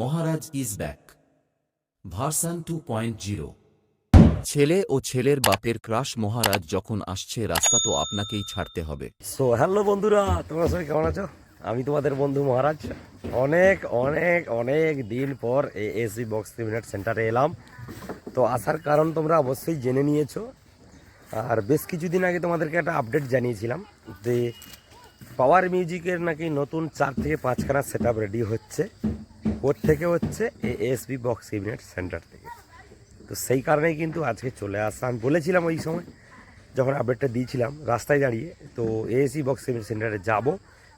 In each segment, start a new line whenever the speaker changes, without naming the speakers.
Maharaj is back. Version two point zero. ছেলে ও ছেলের বাপের ক্রাশ মহারাজ যখন আসছে রাস্তা তো আপনাকেই ছাড়তে হবে।
সো হ্যালো বন্ধুরা তোমরা সবাই কেমন আছো? আমি তোমাদের বন্ধু মহারাজ। অনেক অনেক অনেক দিন পর এই এসি বক্স মিনিট সেন্টারে এলাম। তো আসার কারণ তোমরা অবশ্যই জেনে নিয়েছো। আর বেশ কিছুদিন আগে তোমাদেরকে একটা আপডেট জানিয়েছিলাম যে পাওয়ার মিউজিকের নাকি নতুন চার থেকে পাঁচখানা সেট আপ রেডি হচ্ছে। ওর থেকে হচ্ছে এই এসবি বক্স ইউনিট সেন্টার থেকে। তো সেই কারণেই কিন্তু আজকে চলে আসা। আমি বলেছিলাম ওই সময়, যখন আপডেটটা দিয়েছিলাম, রাস্তায় দাঁড়িয়ে। তো এএসি বক্স সেন্টারে যাব,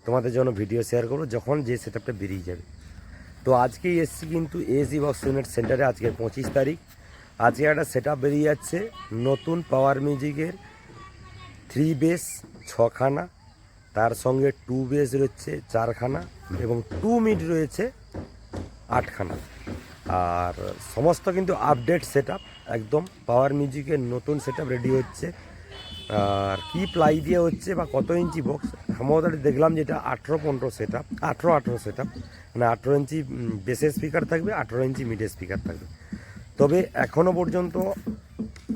তোমাদের জন্য ভিডিও শেয়ার করব, যখন যে সেট আপটা বেরিয়ে যাবে। তো আজকেই এসছি কিন্তু এএসি বক্স ইউনিট সেন্টারে আজকে পঁচিশ তারিখ। আজকে একটা সেট আপ বেরিয়ে যাচ্ছে, নতুন পাওয়ার মিউজিকের থ্রি বেস ছখানা। তার সঙ্গে টু বেস রয়েছে, চারখানা। এবং টু মিড রয়েছে আটখানা। আর সমস্ত কিন্তু আপডেট সেট একদম পাওয়ার মিউজিকের নতুন সেট রেডি হচ্ছে। আর কি প্লাই দিয়ে হচ্ছে বা কত ইঞ্চি বক্স সম্ভবত দেখলাম যেটা আঠেরো পনেরো সেট আপ আঠেরো আঠেরো সেট আপ মানে আঠেরো ইঞ্চি বেসের স্পিকার থাকবে, আঠেরো ইঞ্চি মিডের স্পিকার থাকবে। তবে এখনও পর্যন্ত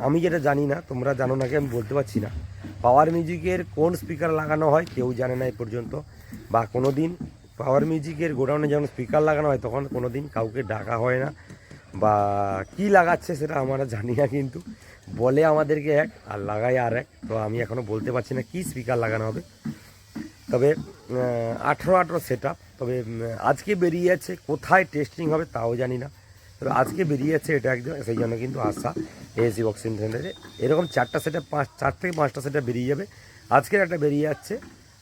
আমি যেটা জানি না, তোমরা জানো নাকি আমি বলতে পারছি না। পাওয়ার মিউজিকের কোন স্পিকার লাগানো হয়, কেউ জানে না এই পর্যন্ত। বা কোনো দিন পাওয়ার মিউজিকের গোডাউনে যখন স্পিকার লাগানো হয়, তখন কোনো দিন কাউকে ডাকা হয় না। বা কি লাগাচ্ছে সেটা আমরা জানি না, কিন্তু বলে আমাদেরকে এক, আর লাগায় আর এক। তো আমি এখনও বলতে পারছি না কি স্পিকার লাগানো হবে। তবে আঠেরো আঠেরো সেট তবে আজকে বেরিয়ে যাচ্ছে কোথায় টেস্টিং হবে তাও জানি না। তবে আজকে বেরিয়ে যাচ্ছে এটা একদম, সেই জন্য কিন্তু আসা এএসি বক্সিং সেন্টারে এরকম চারটা সেটা পাঁচ, চার থেকে পাঁচটা সেটা বেরিয়ে যাবে। আজকের একটা বেরিয়ে যাচ্ছে,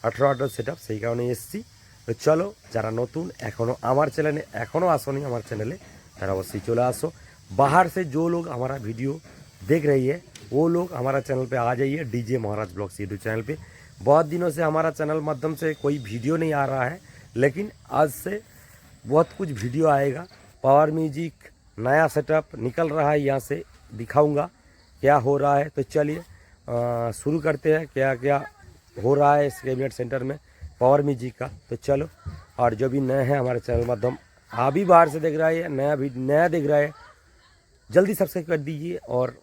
আঠেরো আঠেরো সেট সেই কারণে এসছি। তো চলো যারা নতুন এখনও আমার চ্যানেলে এখনও আসোনি আমার চ্যানেলে তারা अवश्य चले आसो बाहर से जो लोग हमारा वीडियो देख रही है वो लोग हमारा चैनल पे आ जाइए DJ Maharaj blogs YouTube channel पे बहुत दिनों से हमारा चैनल माध्यम से कोई वीडियो नहीं आ रहा है लेकिन आज से बहुत कुछ वीडियो आएगा पावर म्यूजिक नया सेटअप निकल रहा है यहाँ से दिखाऊंगा क्या हो रहा है तो चलिए अ, शुरू करते हैं क्या क्या हो रहा है इस कैबिनेट सेंटर में पावर म्यूजिक का तो चलो और जो भी नए हैं हमारे चैनल माध्यम आप भी बाहर से देख रहा है नया भी नया देख रहा है जल्दी सब्सक्राइब कर दीजिए और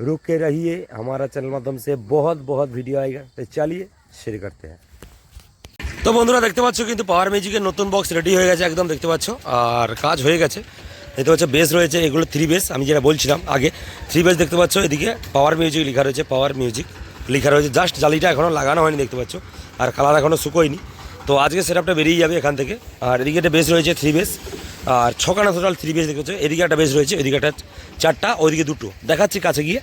रुक के रहिए हमारा चैनल माध्यम से बहुत बहुत वीडियो आएगा तो चलिए शुरू करते हैं তো বন্ধুরা দেখতে পাচ্ছ কিন্তু পাওয়ার মিউজিকের নতুন বক্স রেডি হয়ে গেছে একদম দেখতে পাচ্ছ আর কাজ হয়ে গেছে দেখতে পাচ্ছ বেস রয়েছে এগুলো থ্রি বেস আমি যেটা বলছিলাম আগে থ্রি বেস দেখতে পাচ্ছ এদিকে পাওয়ার মিউজিক লেখা রয়েছে পাওয়ার মিউজিক লেখা রয়েছে জাস্ট জালিটা এখনও লাগানো হয়নি দেখতে পাচ্ছ আর কালার এখনও শুকোয়নি। তো আজকে সেটআপটা বেরিয়ে যাবে এখান থেকে। আর এদিকে একটা বেস রয়েছে থ্রি বেস আর ছখানা টোটাল থ্রি বেস দেখতে এদিকে একটা বেস রয়েছে, এদিকে একটা চারটা, ওইদিকে দুটো। দেখাচ্ছি কাছে গিয়ে।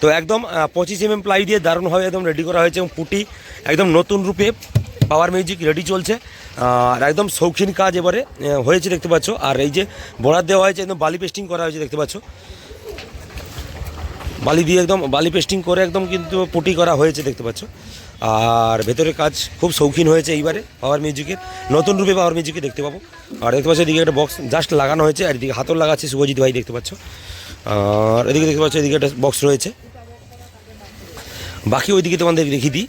তো একদম পঁচিশ এম এম প্লাই দিয়ে দারুণভাবে একদম রেডি করা হয়েছে এবং পুটি একদম নতুন রূপে পাওয়ার মিউজিক রেডি চলছে। আর একদম শৌখিন কাজ এবারে হয়েছে দেখতে পাচ্ছ। আর এই যে বরাদ দেওয়া হয়েছে, একদম বালি পেস্টিং করা হয়েছে দেখতে পাচ্ছ। বালি দিয়ে একদম, বালি পেস্টিং করে একদম কিন্তু পুটি করা হয়েছে দেখতে পাচ্ছ। আর ভেতরের কাজ খুব শৌখিন হয়েছে এইবারে পাওয়ার মিউজিকের নতুন রূপে পাওয়ার মিউজিকে দেখতে পাবো। আর দেখতে পাচ্ছ এদিকে একটা বক্স জাস্ট লাগানো হয়েছে, আর এদিকে হাতল লাগাচ্ছে শুভজিৎ ভাই, দেখতে পাচ্ছ। আর এদিকে দেখতে পাচ্ছ এদিকে একটা বক্স রয়েছে। বাকি ওইদিকে তোমাদের দেখিয়ে দিই।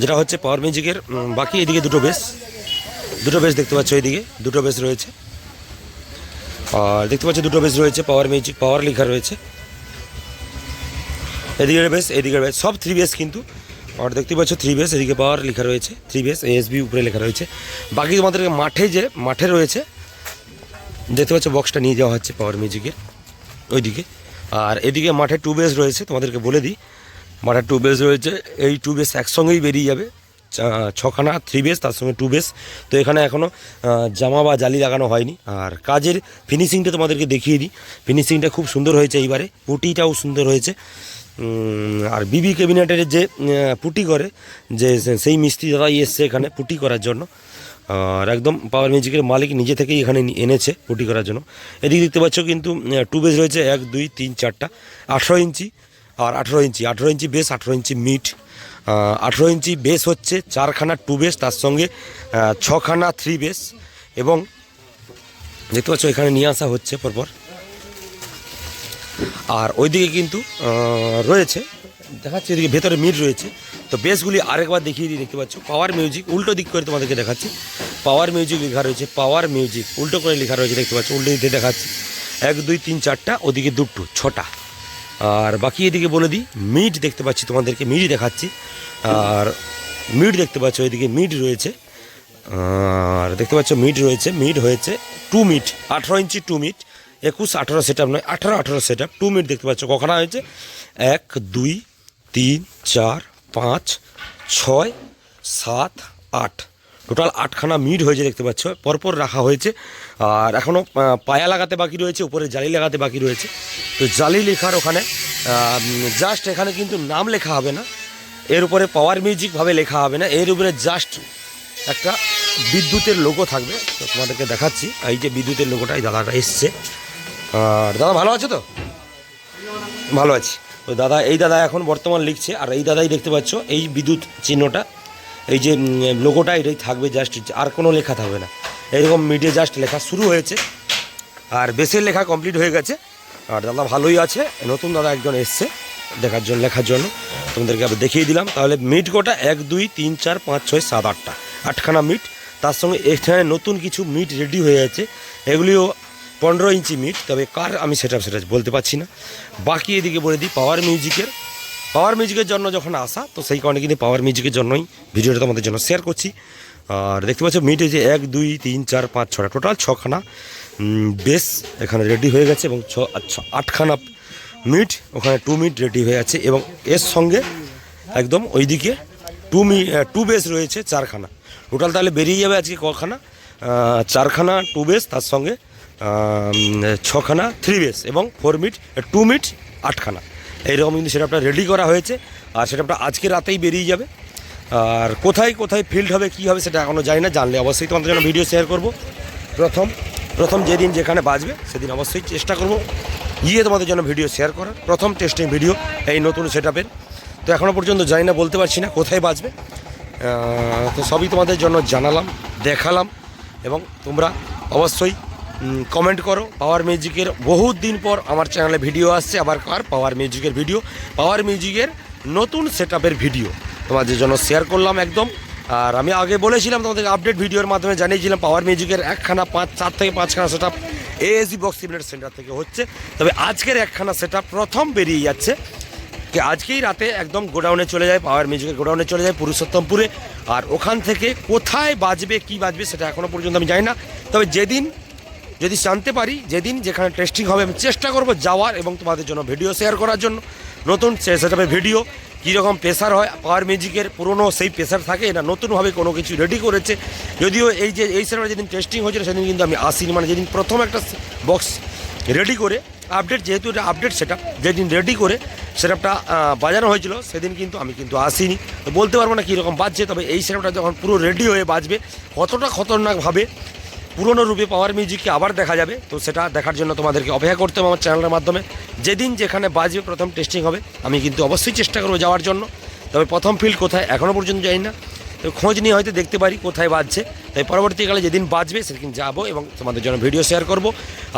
যেটা হচ্ছে পাওয়ার মিউজিকের বাকি এদিকে দুটো বেস দুটো বেস দেখতে পাচ্ছ এইদিকে দুটো বেস রয়েছে। আর দেখতে পাচ্ছ দুটো বেস রয়েছে পাওয়ার মিউজিক পাওয়ার লেখা রয়েছে। এদিকের বেস এদিকের বেস সব থ্রি বেস কিন্তু আর দেখতে পাচ্ছ থ্রি বেস এদিকে পাওয়ার লেখা রয়েছে থ্রি বেস এএসবি উপরে লেখা রয়েছে। বাকি তোমাদেরকে মাঠে যে, মাঠে রয়েছে, দেখতে পাচ্ছ বক্সটা নিয়ে যাওয়া হচ্ছে পাওয়ার মিউজিকের ওইদিকে। আর এদিকে মাঠে টু বেস রয়েছে, তোমাদেরকে বলে দিই। মাঠে টু বেস রয়েছে, এই টু বেস একসঙ্গেই বেরিয়ে যাবে। ছখানা থ্রি বেস তার সঙ্গে টু বেস তো এখানে এখনও জামা বা জালি লাগানো হয়নি। আর কাজের ফিনিশিংটা তোমাদেরকে দেখিয়ে দিই। ফিনিশিংটা খুব সুন্দর হয়েছে এইবারে, পুটিটাও সুন্দর হয়েছে। আর বিবি ক্যাবিনেটের যে পুটি করে, যে সেই মিস্ত্রি দাদাই এসছে এখানে পুটি করার জন্য। আর একদম পাওয়ার মিউজিকের মালিক নিজে থেকেই এখানে এনেছে পুটি করার জন্য। এদিকে দেখতে পাচ্ছ কিন্তু টু বেস রয়েছে, এক, দুই, তিন, চারটা। আঠেরো ইঞ্চি আর আঠেরো ইঞ্চি। আঠেরো ইঞ্চি বেস আঠেরো ইঞ্চি মিট আঠেরো ইঞ্চি বেস হচ্ছে চারখানা টু বেস তার সঙ্গে ছখানা থ্রি বেস এবং দেখতে পাচ্ছ এখানে নিয়ে আসা হচ্ছে পরপর। আর ওইদিকে কিন্তু রয়েছে। দেখাচ্ছি এদিকে, ভেতরে মিট রয়েছে। তো বেসগুলি আরেকবার দেখিয়ে দিই, দেখতে পাচ্ছ? পাওয়ার মিউজিক উল্টো দিক করে তোমাদেরকে দেখাচ্ছি। পাওয়ার মিউজিক লেখা রয়েছে পাওয়ার মিউজিক উল্টো করে লেখা রয়েছে, দেখতে পাচ্ছ? উল্টো দিতে দেখাচ্ছি। এক, দুই, তিন, চারটা, ওদিকে দুটো, ছটা। আর বাকি এদিকে বলে দিই, মিট দেখতে পাচ্ছি তোমাদেরকে মিট দেখাচ্ছি। আর মিট দেখতে পাচ্ছ ওইদিকে মিট রয়েছে। আর দেখতে পাচ্ছ মিড রয়েছে মিড হয়েছে টু মিট আঠারো ইঞ্চি টু মিট একুশ, আঠারো সেট নয়, আঠারো আঠারো সেট আপ টু মিট দেখতে পাচ্ছ কখানা হয়েছে। এক, দুই, তিন, চার, পাঁচ, ছয়, সাত, আট। টোটাল আটখানা মিড হয়েছে দেখতে পাচ্ছ, পরপর রাখা হয়েছে। আর এখনও পায়া লাগাতে বাকি রয়েছে, উপরে জালি লাগাতে বাকি রয়েছে। তো জালি লেখার ওখানে জাস্ট এখানে কিন্তু নাম লেখা হবে না। এর উপরে পাওয়ার মিউজিকভাবে লেখা হবে না। এর উপরে জাস্ট একটা বিদ্যুতের লোগো থাকবে। তো তোমাদেরকে দেখাচ্ছি। এই যে বিদ্যুতের লোগোটা এই দাদাটা এসছে। আর দাদা ভালো আছো তো? ভালো আছি। তো দাদা, এই দাদা এখন বর্তমান লিখছে, আর এই দাদাই দেখতে পাচ্ছ, এই বিদ্যুৎ চিহ্নটা, এই যে লোগোটা এটাই থাকবে জাস্ট আর কোনো লেখা থাকবে না। এইরকম মিডে জাস্ট লেখা শুরু হয়েছে, আর বেসের লেখা কমপ্লিট হয়ে গেছে। আর দাদা ভালোই আছে, নতুন দাদা একজন এসছে, দেখার জন্য, লেখার জন্য। তোমাদেরকে আবার দেখিয়ে দিলাম, তাহলে মিট গোটা এক, দুই, তিন, চার, পাঁচ, ছয়, সাত, আটটা। আটখানা মিট তার সঙ্গে এখানে নতুন কিছু মিট রেডি হয়ে আছে। এগুলিও পনেরো ইঞ্চি মিট, তবে কার আমি সেটা সেটা বলতে পারছি না। বাকি এদিকে বলে দিই পাওয়ার মিউজিকের পাওয়ার মিউজিকের জন্য যখন আসা, তো সেই কারণে কিন্তু পাওয়ার মিউজিকের জন্যই ভিডিওটা তোমাদের জন্য শেয়ার করছি। আর দেখতে পাচ্ছ, মিট যে এক, দুই, তিন, চার, পাঁচ, ছটা টোটাল ছখানা বেস এখানে রেডি হয়ে গেছে এবং ছ আটখানা মিট, ওখানে টু মিট রেডি হয়ে আছে এবং এর সঙ্গে একদম ওইদিকে টু মি টু বেস রয়েছে, চারখানা। টোটাল তাহলে বেরিয়ে যাবে আজকে কখানা চারখানা টু বেস তার সঙ্গে ছখানা থ্রি বেস এবং ফোর মিট টু মিট আটখানা। এইরকম কিন্তু সেটআপটা রেডি করা হয়েছে, আর সেটআপটা আজকে রাতেই বেরিয়ে যাবে। আর কোথায় কোথায় ফিল্ড হবে, কী হবে সেটা এখনও জানি না, জানলে অবশ্যই তোমাদের জন্য ভিডিও শেয়ার করব। প্রথম প্রথম যেদিন যেখানে বাজবে, সেদিন অবশ্যই চেষ্টা করব গিয়ে তোমাদের জন্য ভিডিও শেয়ার করার। প্রথম টেস্টিং ভিডিও এই নতুন সেটআপের তো এখনও পর্যন্ত জানি না, বলতে পারছি না কোথায় বাজবে। তো সবই তোমাদের জন্য জানালাম, দেখালাম, এবং তোমরা অবশ্যই কমেন্ট করো। পাওয়ার মিউজিকের বহুত দিন পর আমার চ্যানেলে ভিডিও আসছে। আবার কার পাওয়ার মিউজিকের ভিডিও পাওয়ার মিউজিকের নতুন সেট ভিডিও তোমাদের জন্য শেয়ার করলাম একদম। আর আমি আগে বলেছিলাম তোমাদের আপডেট ভিডিওর মাধ্যমে জানিয়েছিলাম পাওয়ার মিউজিকের একখানা পাঁচ, চার থেকে পাঁচখানা সেট আপ এএসি বক্স সিমিনেট সেন্টার থেকে হচ্ছে। তবে আজকের একখানা সেট প্রথম বেরিয়ে যাচ্ছে। কি আজকেই রাতে একদম গোডাউনে চলে যায় পাওয়ার মিউজিকের গোডাউনে চলে যায়, পুরুষোত্তমপুরে। আর ওখান থেকে কোথায় বাজবে, কি বাজবে সেটা এখনও পর্যন্ত আমি জানি না। তবে যেদিন যদি জানতে পারি যেদিন যেখানে টেস্টিং হবে, আমি চেষ্টা করব যাওয়ার এবং তোমাদের জন্য ভিডিও শেয়ার করার জন্য। নতুন সেটাপে ভিডিও কীরকম প্রেশার হয় পাওয়ার মিউজিকের পুরনো সেই প্রেশার থাকে, এটা নতুনভাবে কোনো কিছু রেডি করেছে। যদিও এই যে, এই সেটাপে যেদিন টেস্টিং হয়েছিল, সেদিন কিন্তু আমি আসিনি। মানে যেদিন প্রথম একটা বক্স রেডি করে আপডেট যেহেতু এটা আপডেট সেটা যেদিন রেডি করে সেটআপটা বাজানো হয়েছিল, সেদিন কিন্তু আমি কিন্তু আসিনি। বলতে পারব না কীরকম বাজছে, তবে এই সেটআপটা যখন পুরো রেডি হয়ে বাজবে, কতটা খতরনাকভাবে পুরনো রূপে পাওয়ার মিউজিককে আবার দেখা যাবে। তো সেটা দেখার জন্য তোমাদেরকে অপেক্ষা করতে হবে আমার চ্যানেলের মাধ্যমে। যেদিন যেখানে বাজবে প্রথম টেস্টিং হবে, আমি কিন্তু অবশ্যই চেষ্টা করব যাওয়ার জন্য। তবে প্রথম ফিল্ড কোথায় এখনও পর্যন্ত যাই না। তো খোঁজ নিয়ে হয়তো দেখতে পারি কোথায় বাজছে। তাই পরবর্তীকালে যেদিন বাজবে সেদিন যাব এবং তোমাদের জন্য ভিডিও শেয়ার করব।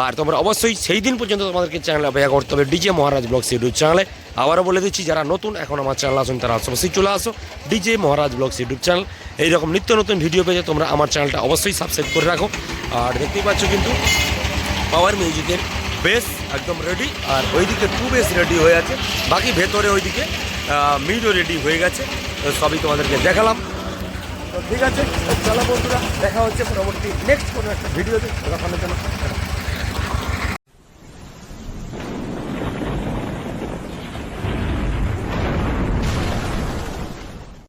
আর তোমরা অবশ্যই সেই দিন পর্যন্ত তোমাদেরকে চ্যানেল অপেক্ষা করতে হবে ডিজে মহারাজ ব্লগস ইউটিউব চ্যানেলে। আবারও বলে দিচ্ছি, যারা নতুন এখন আমার চ্যানেল আসুন, তারা অবশ্যই চলে আসো DJ Maharaj blogs YouTube channel. এইরকম নিত্য নতুন ভিডিও পেয়ে তোমরা আমার চ্যানেলটা অবশ্যই সাবস্ক্রাইব করে রাখো। আর দেখতেই পাচ্ছ কিন্তু পাওয়ার মিউজিকের বেস একদম রেডি আর ওইদিকে টু বেস রেডি হয়ে আছে। বাকি ভেতরে ওইদিকে মিডও রেডি হয়ে গেছে। সবই তোমাদেরকে দেখালাম। ঠিক আছে চলো বন্ধুরা দেখা হচ্ছে পরবর্তী নেক্সট কোনো একটা ভিডিওতে দেখানোর জন্য